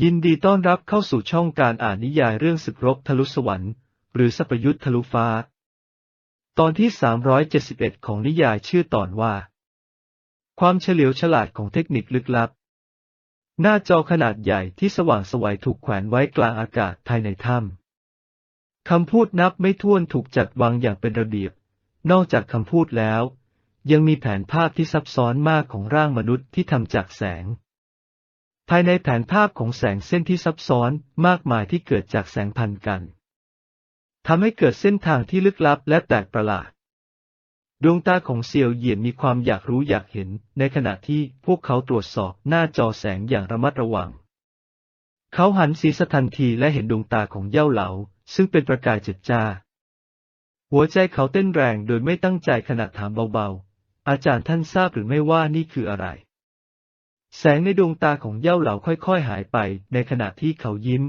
ยินดีต้อนรับเข้าสู่ช่องการอ่านนิยายเรื่องศึกรบทะลุสวรรค์ หรือสัพยุทธทะลุฟ้า ตอนที่ 371 ของนิยายชื่อตอนว่า ความเฉลียวฉลาดของเทคนิคลึกลับ หน้าจอขนาดใหญ่ที่สว่างสวัยถูกแขวนไว้กลางอากาศภายในถ้ำคำพูดนับไม่ถ้วนถูกจัดวางอย่างเป็นระเบียบ นอกจากคำพูดแล้ว ยังมีแผนภาพที่ซับซ้อนมากของร่างมนุษย์ที่ทำจากแสงายในแผนภาพของแสงเส้นที่ซับซ้อนมากมายที่เกิดจากแสงพันกันทำให้เกิดเส้นทางที่ลึกลับและแปลกประหลาด ดวงตาของเซียวเหยียนมีความอยากรู้อยากเห็น ในขณะที่พวกเขาตรวจสอบหน้าจอแสงอย่างระมัดระวัง เขาหันศีรษะทันทีและเห็นดวงตาของเย่าเหลา ซึ่งเป็นประกายจิตจ้า หัวใจเขาเต้นแรงโดยไม่ตั้งใจขณะถามเบาๆ อาจารย์ท่านทราบหรือไม่ว่านี่คืออะไร แสงในดวงตาของเย่าเหลาค่อยๆหายไป ในขณะที่เขายิ้ม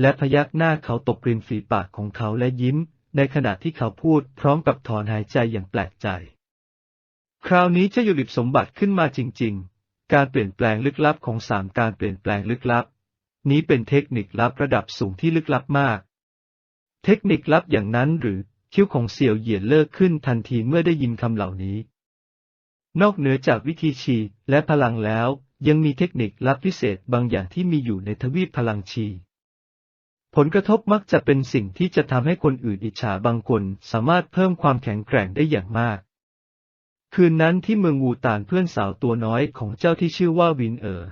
และพยักหน้าเขาตบริมฝีปากของเขาและยิ้ม ในขณะที่เขาพูดพร้อมกับถอนหายใจอย่างแปลกใจ คราวนี้จะอยู่หลิบสมบัติขึ้นมาจริง ๆ การเปลี่ยนแปลงลึกลับของสามการเปลี่ยนแปลงลึกลับ นี้เป็นเทคนิคลับระดับสูงที่ลึกลับมาก เทคนิคลับอย่างนั้นหรือคิ้วของเสี่ยวเหยียนเลิกขึ้นทันทีเมื่อได้ยินคำเหล่านี้ นอกเหนือจากวิธีชีและพลังแล้ว ยังมีเทคนิคลับพิเศษบางอย่างที่มีอยู่ในทวีปพลังชี ผลกระทบมักจะเป็นสิ่งที่จะทำให้คนอื่นอิจฉาบางคนสามารถเพิ่มความแข็งแกร่งได้อย่างมาก คืนนั้นที่เมืองวูตานเพื่อนสาวตัวน้อยของเจ้าที่ชื่อว่าวินเออร์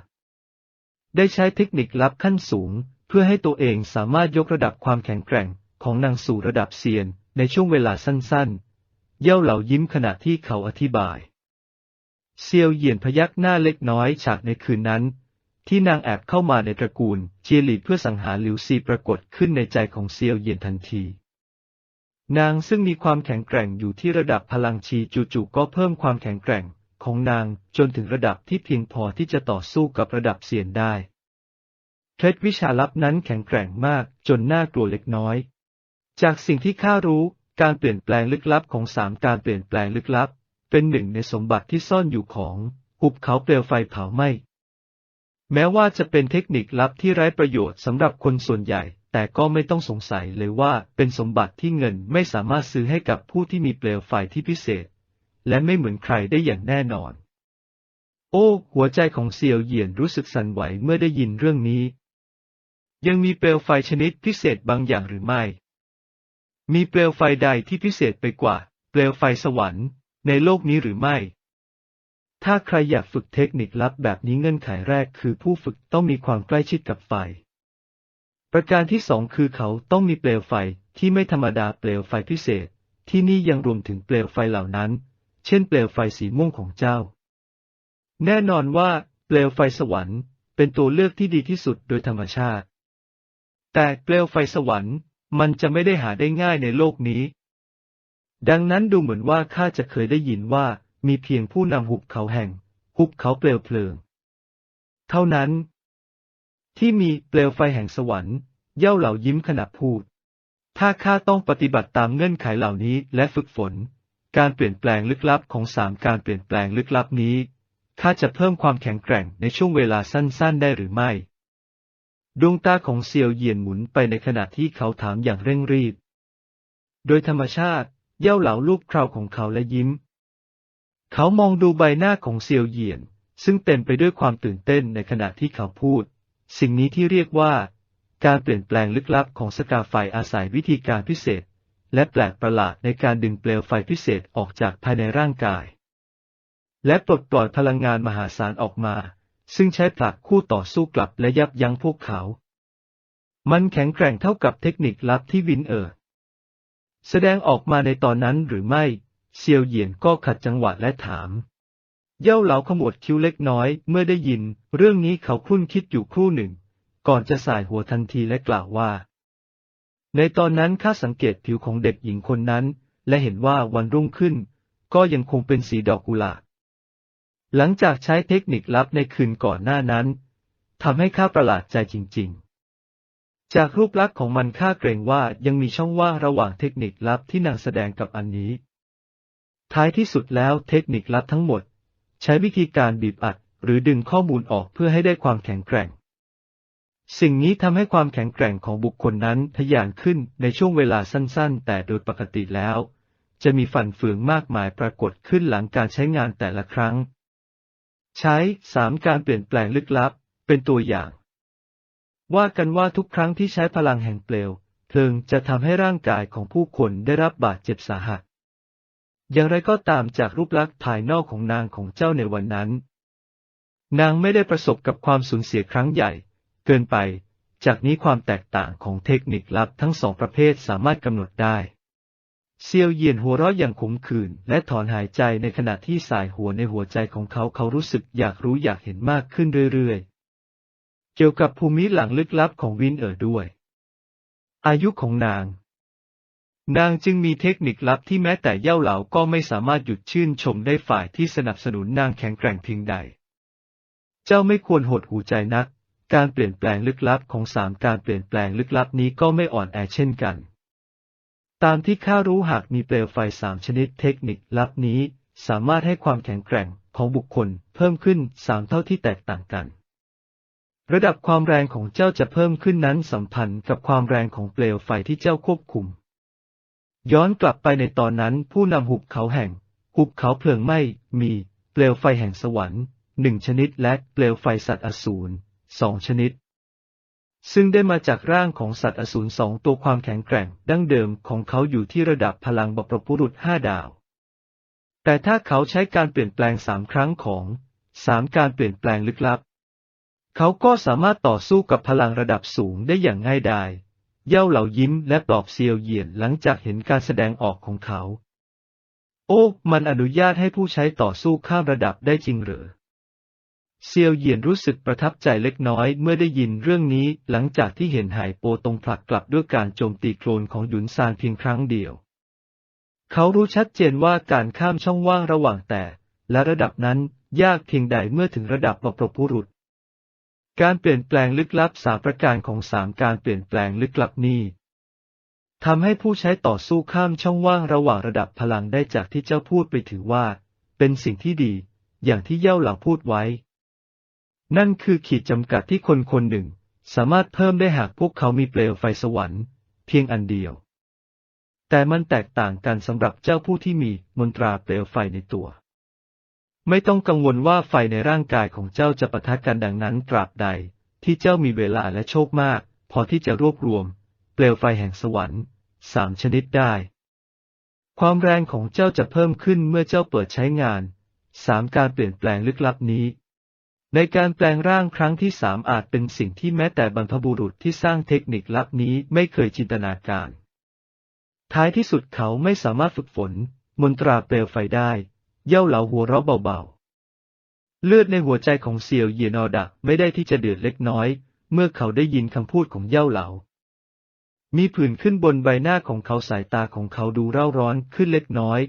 ได้ใช้เทคนิคลับขั้นสูง เพื่อให้ตัวเองสามารถยกระดับความแข็งแกร่งของนางสู่ระดับเซียนในช่วงเวลาสั้นๆ เย่าเหล่ายิ้มขณะที่เขาอธิบาย เซียวเหยียนพยักหน้าเล็กน้อยฉากในคืนนั้น ที่นางแอบเข้ามาในตระกูลเจียหลีเพื่อสังหารหลิวซีปรากฏขึ้นในใจของเซียวเหยียนทันที นางซึ่งมีความแข็งแกร่งอยู่ที่ระดับพลังชีจู่ๆก็เพิ่มความแข็งแกร่งของนางจนถึงระดับที่เพียงพอที่จะต่อสู้กับระดับเซียนได้เคล็ดวิชาลับนั้นแข็งแกร่งมากจนน่ากลัวเล็กน้อย จากสิ่งที่ข้ารู้ การเปลี่ยนแปลงลึกลับของสามการเปลี่ยนแปลงลึกลับ เป็นหนึ่งในสมบัติที่ซ่อนอยู่ของหุบเขาเปลวไฟเผาไหม้ แม้ว่าจะเป็นเทคนิคลับที่ไร้ประโยชน์สำหรับคนส่วนใหญ่ แต่ก็ไม่ต้องสงสัยเลยว่าเป็นสมบัติที่เงินไม่สามารถซื้อให้กับผู้ที่มีเปลวไฟที่พิเศษ และไม่เหมือนใครได้อย่างแน่นอน โอ้ หัวใจของเซียวเหยียนรู้สึกสั่นไหวเมื่อได้ยินเรื่องนี้ ยังมีเปลวไฟชนิดพิเศษบางอย่างหรือไม่ มีเปลวไฟใดที่พิเศษไปกว่า เปลวไฟสวรรค์ ในโลกนี้หรือไม่ ถ้าใครอยากฝึกเทคนิคลับแบบนี้เงื่อนไขแรกคือผู้ฝึกต้องมีความใกล้ชิดกับไฟ ประการที่สองคือเขาต้องมีเปลวไฟที่ไม่ธรรมดาเปลวไฟพิเศษ ที่นี่ยังรวมถึงเปลวไฟเหล่านั้น เช่นเปลวไฟสีม่วงของเจ้า แน่นอนว่าเปลวไฟสวรรค์ เป็นตัวเลือกที่ดีที่สุดโดยธรรมชาติ แต่เปลวไฟสวรรค์มันจะไม่ได้หาได้ง่ายในโลกนี้ ดังนั้นดูเหมือนว่าข้าจะเคยได้ยินว่ามีเพียงผู้นำหุบเขาแห่ง หุบเขาเปลวเพลิง เท่านั้น ที่มีเปลวไฟแห่งสวรรค์ เย่าเหล่ายิ้มขณะพูด ถ้าข้าต้องปฏิบัติตามเงื่อนไขเหล่านี้และฝึกฝน การเปลี่ยนแปลงลึกลับของสามการเปลี่ยนแปลงลึกลับนี้ข้าจะเพิ่มความแข็งแกร่งในช่วงเวลาสั้นๆ ได้หรือไม่ ดวงตาของเซียวเยียนหมุนไปในขณะที่เขาถามอย่างเร่งรีบ โดยธรรมชาติ เย่าเหลาลูบคราวของเขาและยิ้ม เขามองดูใบหน้าของเซียวเหยียน ซึ่งเต็มไปด้วยความตื่นเต้นในขณะที่เขาพูด สิ่งนี้ที่เรียกว่า การเปลี่ยนแปลงลึกลับของสกาไฟอาศัยวิธีการพิเศษ และแปลกประหลาดในการดึงเปลวไฟพิเศษออกจากภายในร่างกาย และปลดปล่อยพลังงานมหาศาลออกมา ซึ่งใช้ผลักคู่ต่อสู้กลับและยับยั้งพวกเขา มันแข็งแกร่งเท่ากับเทคนิคลับที่วินเอิร์ แสดงออกมาในตอนนั้นหรือไม่ เซียวเหยียนก็ขัดจังหวะและถาม เย่าเหลาขมวดคิ้วเล็กน้อยเมื่อได้ยิน เรื่องนี้เขาคุ้นคิดอยู่ครู่หนึ่ง ก่อนจะสายหัวทันทีและกล่าวว่า ในตอนนั้นข้าสังเกตผิวของเด็กหญิงคนนั้น และเห็นว่าวันรุ่งขึ้น ก็ยังคงเป็นสีดอกกุหลาบหลังจากใช้เทคนิคลับในคืนก่อนหน้านั้นทำให้ข้าประหลาดใจจริงๆ จากรูปลักษณ์ของมันข้าเกรงว่ายังมีช่องว่างระหว่างเทคนิคลับที่นางแสดงกับอันนี้ ท้ายที่สุดแล้วเทคนิคลับทั้งหมด ใช้วิธีการบีบอัด หรือดึงข้อมูลออกเพื่อให้ได้ความแข็งแกร่ง สิ่งนี้ทำให้ความแข็งแกร่งของบุคคลนั้นทะยานขึ้นในช่วงเวลาสั้น ๆ แต่โดยปกติแล้ว จะมีฝันเฟืองมากมายปรากฏขึ้นหลังการใช้งานแต่ละครั้ง ใช้สามการเปลี่ยนแปลงลึกลับ เป็นตัวอย่าง ว่ากันว่าทุกครั้งที่ใช้พลังแห่งเปลว เพลิงจะทำให้ร่างกายของผู้คนได้รับบาดเจ็บสาหัส อย่างไรก็ตามจากรูปลักษณ์ภายนอกของนางของเจ้าในวันนั้น นางไม่ได้ประสบกับความสูญเสียครั้งใหญ่ เกินไป จากนี้ความแตกต่างของเทคนิคลับทั้งสองประเภทสามารถกำหนดได้เซียวเยียนหัวเราะอย่างขมขื่นและถอนหายใจในขณะที่สายหัวในหัวใจของเขาเขารู้สึกอยากรู้อยากเห็นมากขึ้นเรื่อยๆ เกี่ยวกับภูมิหลังลึกลับของวินเอ๋อด้วย อายุของนาง นางจึงมีเทคนิคลับที่แม้แต่เย่าเหลาก็ไม่สามารถหยุดชื่นชมได้ฝ่ายที่สนับสนุนนางแข็งแกร่งเพียงใด เจ้าไม่ควรหดหูใจนัก การเปลี่ยนแปลงลึกลับของสามการเปลี่ยนแปลงลึกลับนี้ก็ไม่อ่อนแอเช่นกัน ตามที่ข้ารู้หากมีเปลวไฟสามชนิดเทคนิคลับนี้ สามารถให้ความแข็งแกร่งของบุคคลเพิ่มขึ้นสามเท่าที่แตกต่างกัน ระดับความแรงของเจ้าจะเพิ่มขึ้นนั้นสัมพันธ์กับความแรงของเปลวไฟที่เจ้าควบคุม ย้อนกลับไปในตอนนั้นผู้นำหุบเขาแห่ง หุบเขาเพลิงไหม้มี เปลวไฟแห่งสวรรค์หนึ่งชนิดและเปลวไฟสัตว์อสูรสองชนิด ซึ่งได้มาจากร่างของสัตว์อสูรสองตัวความแข็งแกร่งดั้งเดิมของเขาอยู่ที่ระดับพลังบปรพุรุษห้าดาว แต่ถ้าเขาใช้การเปลี่ยนแปลงสามครั้งของสามการเปลี่ยนแปลงลึกลับ เขาก็สามารถต่อสู้กับพลังระดับสูงได้อย่างง่ายดาย เย่าเหล่ายิ้มและปลอบเซียวเหยียนหลังจากเห็นการแสดงออกของเขา โอ้ มันอนุญาตให้ผู้ใช้ต่อสู้ข้ามระดับได้จริงเหรอเซียวเหยียนรู้สึกประทับใจเล็กน้อยเมื่อได้ยินเรื่องนี้หลังจากที่เห็นหายโปตรงผลักกลับด้วยการโจมตีโคลนของหยุนซานเพียงครั้งเดียว เขารู้ชัดเจนว่าการข้ามช่องว่างระหว่างแต่ และระดับนั้นยากเพียงใดเมื่อถึงระดับปปรพุรุษ การเปลี่ยนแปลงลึกลับสามประการของสามการเปลี่ยนแปลงลึกลับนี้ทำให้ผู้ใช้ต่อสู้ข้ามช่องว่างระหว่างระดับพลังได้จากที่เจ้าพูดไปถือว่า เป็นสิ่งที่ดี อย่างที่เย่าเหล่าพูดไว้ นั่นคือขีดจำกัดที่คนคนหนึ่ง สามารถเพิ่มได้หากพวกเขามีเปลวไฟสวรรค์ เพียงอันเดียว แต่มันแตกต่างกันสำหรับเจ้าผู้ที่มีมนตราเปลวไฟในตัว ไม่ต้องกังวลว่าไฟในร่างกายของเจ้าจะปะทะกันดังนั้นตราบใด ที่เจ้ามีเวลาและโชคมาก พอที่จะรวบรวม เปลวไฟแห่งสวรรค์สามชนิดได้ ความแรงของเจ้าจะเพิ่มขึ้นเมื่อเจ้าเปิดใช้งานสามการเปลี่ยนแปลงลึกลับนี้ ในการแปลงร่างครั้งที่สามอาจเป็นสิ่งที่แม้แต่บรรพบุรุษที่สร้างเทคนิคลับนี้ไม่เคยจินตนาการ ท้ายที่สุดเขาไม่สามารถฝึกฝน มนตราเปลวไฟได้ เย่าเหลาหัวเราะเบาๆ เลือดในหัวใจของเซียวเยียนอดะไม่ได้ที่จะเดือดเล็กน้อย เมื่อเขาได้ยินคำพูดของเย่าเหลา มีผื่นขึ้นบนใบหน้าของเขาสายตาของเขาดูเร่าร้อนขึ้นเล็กน้อย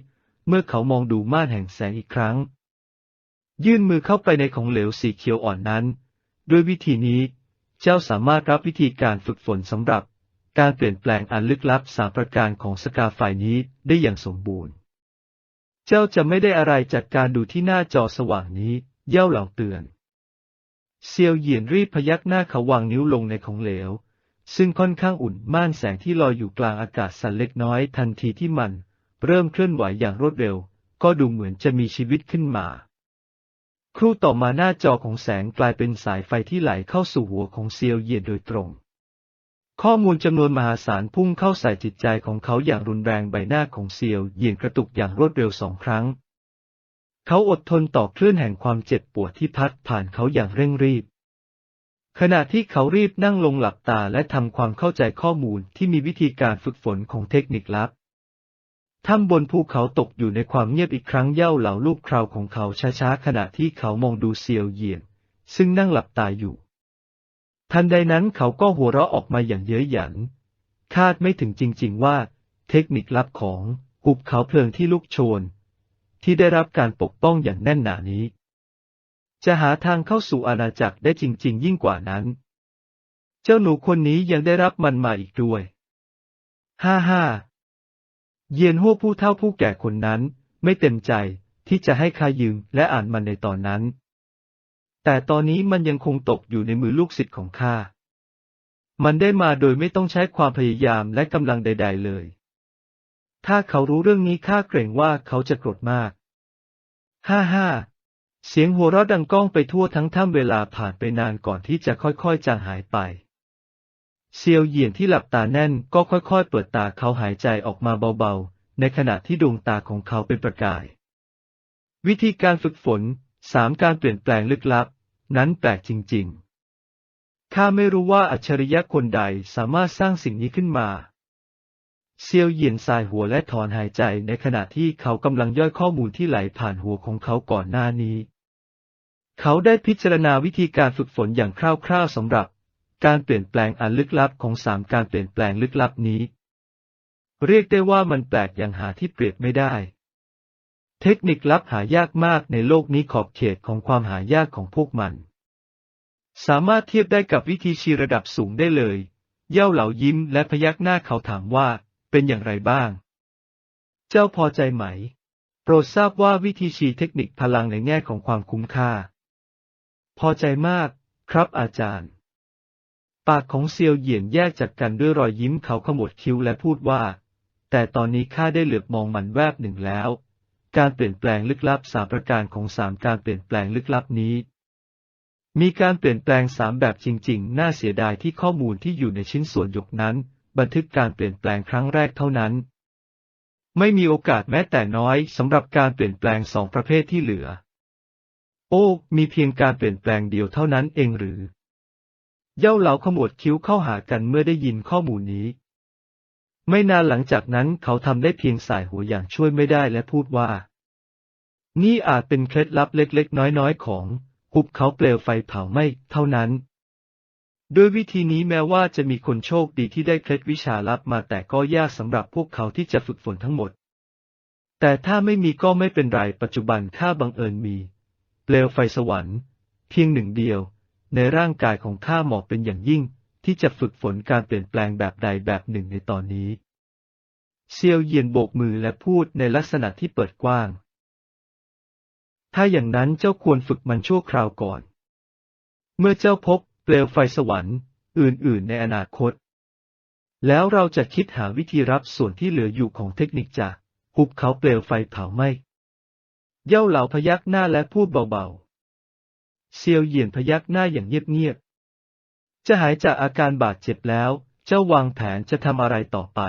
เมื่อเขามองดูม่านแห่งแสงอีกครั้ง ยื่นมือเข้าไปในของเหลวสีเขียวอ่อนนั้น ด้วยวิธีนี้ เจ้าสามารถรับวิธีการฝึกฝนสำหรับ การเปลี่ยนแปลงอันลึกลับสามประการของสกาไฟนี้ได้อย่างสมบูรณ์ เจ้าจะไม่ได้อะไรจากการดูที่หน้าจอสว่างนี้ เย่าเหล่าเตือน เซียวเหยียนรีบพยักหน้าเขาวางนิ้วลงในของเหลว ซึ่งค่อนข้างอุ่นม่านแสงที่ลอยอยู่กลางอากาศสั่นเล็กน้อยทันทีที่มัน เริ่มเคลื่อนไหวอย่างรวดเร็ว ก็ดูเหมือนจะมีชีวิตขึ้นมา ครู่ต่อมาหน้าจอของแสงกลายเป็นสายไฟที่ไหลเข้าสู่หัวของเซียวเหยียนโดยตรง ข้อมูลจำนวนมหาศาลพุ่งเข้าใส่จิตใจของเขาอย่างรุนแรงใบหน้าของเซียวเหยียนกระตุกอย่างรวดเร็วสองครั้ง เขาอดทนต่อคลื่นแห่งความเจ็บปวดที่พัดผ่านเขาอย่างเร่งรีบ ขณะที่เขารีบนั่งลงหลับตาและทำความเข้าใจข้อมูลที่มีวิธีการฝึกฝนของเทคนิคลับถ้ำบนภูเขาตกอยู่ในความเงียบอีกครั้งเย่าเหล่าลูกคราวของเขาช้าๆขณะที่เขามองดูเซียวเหยียน ซึ่งนั่งหลับตาอยู่ ทันใดนั้นเขาก็หัวเราะออกมาอย่างเย้ยหยัน คาดไม่ถึงจริง ๆ ว่า เทคนิคลับของหุบเขาเพลิงที่ลุกโชน ที่ได้รับการปกป้องอย่างแน่นหนานี้ จะหาทางเข้าสู่อาณาจักรได้จริง ๆ ยิ่งกว่านั้น เจ้าหนูคนนี้ยังได้รับมันมาอีกด้วยฮ่าฮ่าเยียนหัวผู้เฒ่าผู้แก่คนนั้นไม่เต็มใจที่จะให้ข้ายืมและอ่านมันในตอนนั้น แต่ตอนนี้มันยังคงตกอยู่ในมือลูกศิษย์ของข้า มันได้มาโดยไม่ต้องใช้ความพยายามและกำลังใด ๆเลย ถ้าเขารู้เรื่องนี้ข้าเกรงว่าเขาจะโกรธมาก ฮ่าฮ่าเสียงหัวเราะดังก้องไปทั่วทั้งถ้ำเวลาผ่านไปนานก่อนที่จะค่อยๆจางหายไป เซียวเหยียนที่หลับตาแน่นก็ค่อยๆ เปิดตาเขาหายใจออกมาเบาๆ ในขณะที่ดวงตาของเขาเป็นประกาย วิธีการฝึกฝน สามการเปลี่ยนแปลงลึกลับ นั้นแปลกจริง ๆ ข้าไม่รู้ว่าอัจฉริยะคนใดสามารถสร้างสิ่งนี้ขึ้นมาเซียวเยียนสายหัวและถอนหายใจในขณะที่เขากำลังย่อยข้อมูลที่ไหลผ่านหัวของเขาก่อนหน้านี้ เขาได้พิจารณาวิธีการฝึกฝนอย่างคร่าวๆสำหรับ การเปลี่ยนแปลงอันลึกลับของสามการเปลี่ยนแปลงลึกลับนี้ เรียกได้ว่ามันแปลกอย่างหาที่เปรียบไม่ได้ เทคนิคลับหายากมากในโลกนี้ขอบเขตของความหายากของพวกมัน สามารถเทียบได้กับวิธีชีระดับสูงได้เลย เย่าเหลายิ้มและพยักหน้าเขาถามว่า เป็นอย่างไรบ้าง เจ้าพอใจไหม โปรดทราบว่าวิธีชีเทคนิคพลังในแง่ของความคุ้มค่า พอใจมากครับอาจารย์ ปากของเซียวเหยียนแยกจากกันด้วยรอยยิ้มเขาขมวดคิ้วและพูดว่า แต่ตอนนี้ข้าได้เหลือบมองมันแวบหนึ่งแล้ว การเปลี่ยนแปลงลึกลับสามประการของสามการเปลี่ยนแปลงลึกลับนี้ มีการเปลี่ยนแปลงสามแบบจริง ๆ น่าเสียดายที่ข้อมูลที่อยู่ในชิ้นส่วนหยกนั้น บันทึกการเปลี่ยนแปลงครั้งแรกเท่านั้น ไม่มีโอกาสแม้แต่น้อยสำหรับการเปลี่ยนแปลงสองประเภทที่เหลือ โอ้ มีเพียงการเปลี่ยนแปลงเดียวเท่านั้นเองหรือ เย่าเหลาขมวดคิ้วเข้าหากันเมื่อได้ยินข้อมูลนี้ ไม่นานหลังจากนั้นเขาทำได้เพียงสายหัวอย่างช่วยไม่ได้และพูดว่า นี่อาจเป็นเคล็ดลับเล็กๆ น้อยๆ ของหุบเขาเปลวไฟเผาไหม้เท่านั้น ด้วยวิธีนี้แม้ว่าจะมีคนโชคดีที่ได้เคล็ดวิชาลับมาแต่ก็ยากสำหรับพวกเขาที่จะฝึกฝนทั้งหมด แต่ถ้าไม่มีก็ไม่เป็นไรปัจจุบันข้าบังเอิญมี เปลวไฟสวรรค์ เพียงหนึ่งเดียว ในร่างกายของข้าเหมาะเป็นอย่างยิ่ง ที่จะฝึกฝนการเปลี่ยนแปลงแบบใดแบบหนึ่งในตอนนี้ เซียวเยียนโบกมือและพูดในลักษณะที่เปิดกว้าง ถ้าอย่างนั้นเจ้าควรฝึกมันชั่วคราวก่อน เมื่อเจ้าพบเปลวไฟสวรรค์ อื่นๆ ในอนาคต แล้วเราจะคิดหาวิธีรับส่วนที่เหลืออยู่ของเทคนิคจากหุบเขาเปลวไฟเผาไหม้เย่าเหลาพยักหน้าและพูดเบาๆ เซียวเยียนพยักหน้าอย่างเงียบๆ จะหายจากอาการบาดเจ็บแล้ว เจ้าวางแผนจะทำอะไรต่อไป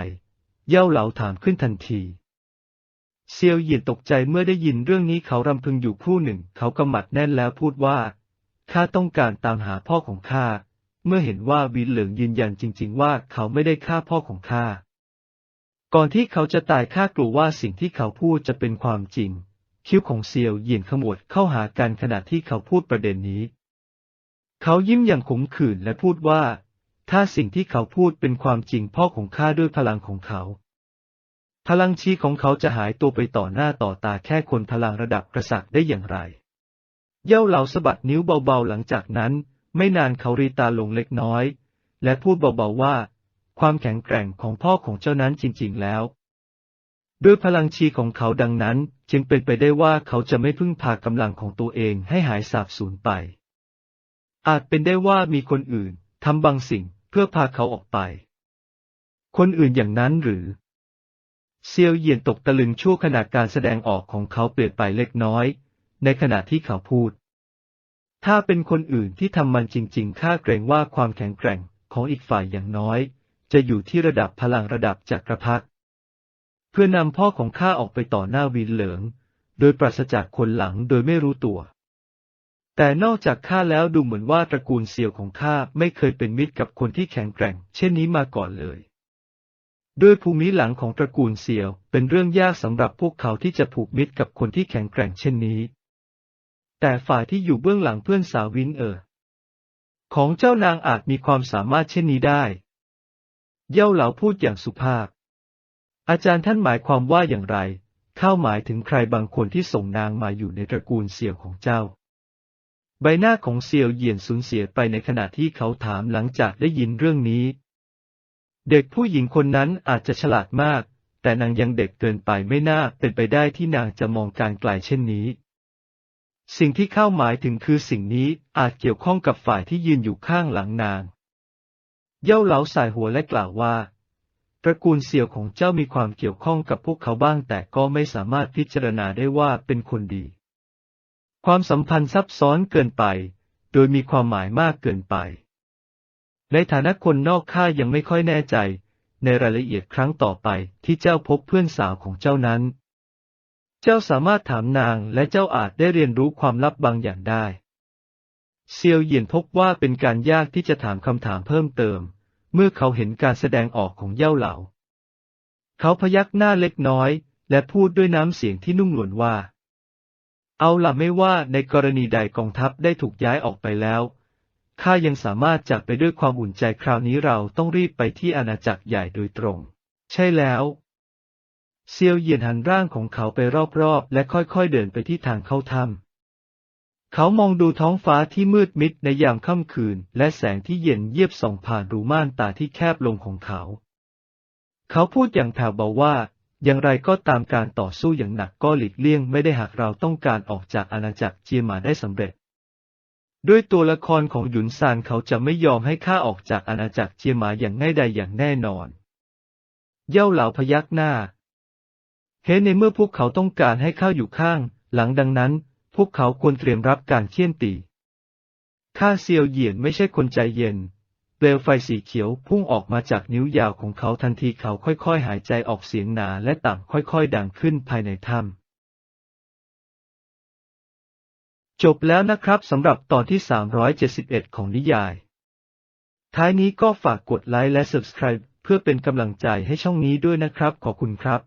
เย่าเหลาถามขึ้นทันทีเซียวหยียนตกใจเมื่อได้ยินเรื่องนี้เขารำพึงอยู่ครู่หนึ่ง เขากำหมัดแน่นแล้วพูดว่า ข้าต้องการตามหาพ่อของข้า เมื่อเห็นว่าวินเหลิงยืนยันจริง ๆ ว่าเขาไม่ได้ฆ่าพ่อของข้า ก่อนที่เขาจะตายข้ากลัวว่าสิ่งที่เขาพูดจะเป็นความจริง คิ้วของเซียวหยียนขมวดเข้าหากันขณะที่เขาพูดประเด็นนี้ เขายิ้มอย่างขมขื่นและพูดว่า ถ้าสิ่งที่เขาพูดเป็นความจริงพ่อของข้าด้วยพลังของเขา พลังชีของเขาจะหายตัวไปต่อหน้าต่อตาแค่คนพลังระดับกษัตริย์ได้อย่างไร เย่าเหลาสะบัดนิ้วเบาๆหลังจากนั้น ไม่นานเขารีตาลงเล็กน้อย และพูดเบาๆว่า ความแข็งแกร่งของพ่อของเจ้านั้นจริง ๆ แล้วด้วยพลังชีของเขาดังนั้น จึงเป็นไปได้ว่าเขาจะไม่พึ่งพากำลังของตัวเองให้หายสาบสูญไป อาจเป็นได้ว่ามีคนอื่นทำบางสิ่งเพื่อพาเขาออกไป คนอื่นอย่างนั้นหรือ เซียวเหยียนตกตะลึงชั่วขณะการแสดงออกของเขาเปลี่ยนไปเล็กน้อย ในขณะที่เขาพูด ถ้าเป็นคนอื่นที่ทำมันจริง ๆ ข้าเกรงว่าความแข็งแกร่งของอีกฝ่ายอย่างน้อย จะอยู่ที่ระดับพลังระดับจักรพรรดิเพื่อนำพ่อของข้าออกไปต่อหน้าวินเหลิงโดยปราศจากคนหลังโดยไม่รู้ตัว แต่นอกจากข้าแล้วดูเหมือนว่าตระกูลเซียวของข้าไม่เคยเป็นมิตรกับคนที่แข็งแกร่ง เช่นนี้มาก่อนเลยด้วยภูมิหลังของตระกูลเซียว เป็นเรื่องยากสำหรับพวกเขาที่จะผูกมิตรกับคนที่แข็งแกร่งเช่นนี้ แต่ฝ่ายที่อยู่เบื้องหลังเพื่อนสาววินเออ ของเจ้านางอาจมีความสามารถเช่นนี้ได้ เย่าเหลาพูดอย่างสุภาพ อาจารย์ท่านหมายความว่าอย่างไร เข้าหมายถึงใครบางคนที่ส่งนางมาอยู่ในตระกูลเซี่ยวของเจ้า ใบหน้าของเซียวเหยียนสูญเสียไปในขณะที่เขาถามหลังจากได้ยินเรื่องนี้ เด็กผู้หญิงคนนั้นอาจจะฉลาดมาก แต่นางยังเด็กเกินไปไม่น่าเป็นไปได้ที่นางจะมองการไกลเช่นนี้ สิ่งที่เข้าหมายถึงคือสิ่งนี้อาจเกี่ยวข้องกับฝ่ายที่ยืนอยู่ข้างหลังนาง เย่าเหลาสายหัวและกล่าวว่าตระกูลเสี่ยวของเจ้ามีความเกี่ยวข้องกับพวกเขาบ้างแต่ก็ไม่สามารถพิจารณาได้ว่าเป็นคนดี ความสัมพันธ์ซับซ้อนเกินไป โดยมีความหมายมากเกินไป ในฐานะคนนอกข้ายังไม่ค่อยแน่ใจ ในรายละเอียดครั้งต่อไปที่เจ้าพบเพื่อนสาวของเจ้านั้น เจ้าสามารถถามนางและเจ้าอาจได้เรียนรู้ความลับบางอย่างได้เซียวเหยียนพบว่าเป็นการยากที่จะถามคำถามเพิ่มเติม เมื่อเขาเห็นการแสดงออกของเย่าเหลา เขาพยักหน้าเล็กน้อย และพูดด้วยน้ำเสียงที่นุ่มนวลว่า เอาล่ะไม่ว่าในกรณีใดกองทัพได้ถูกย้ายออกไปแล้วข้ายังสามารถจากไปด้วยความอุ่นใจคราวนี้เราต้องรีบไปที่อาณาจักรใหญ่โดยตรง ใช่แล้ว เซียวเยียนหันร่างของเขาไปรอบๆ และค่อยๆเดินไปที่ทางเข้าถ้ำเขามองดูท้องฟ้าที่มืดมิดในยามค่ำคืน และแสงที่เย็นเยียบส่องผ่านรูม่านตาที่แคบลงของเขา เขาพูดอย่างแผ่วเบาว่า อย่างไรก็ตามการต่อสู้อย่างหนักก็หลีกเลี่ยงไม่ได้หากเราต้องการออกจากอาณาจักรเจียมาได้สำเร็จ ด้วยตัวละครของหยุนซานเขาจะไม่ยอมให้ข้าออกจากอาณาจักรเจียมาอย่างง่ายดายอย่างแน่นอน เย่าเหลาพยักหน้าเห็นในเมื่อพวกเขาต้องการให้ข้าอยู่ข้าง หลังดังนั้น พวกเขาควรเตรียมรับการเคี่ยนตีข้าเซียวเหยียนไม่ใช่คนใจเย็น ลวไฟสีเขียวพุ่งออกมาจากนิ้วยาวของเขาทันทีเขาค่อยๆ หายใจออกเสียงหนาและต่ำค่อยๆ ดังขึ้นภายในถ้ำจบแล้วนะครับสำหรับตอนที่ 371 ของนิยาย ท้ายนี้ก็ฝากกดไลค์และ Subscribe เพื่อเป็นกำลังใจให้ช่องนี้ด้วยนะครับ ขอบคุณครับ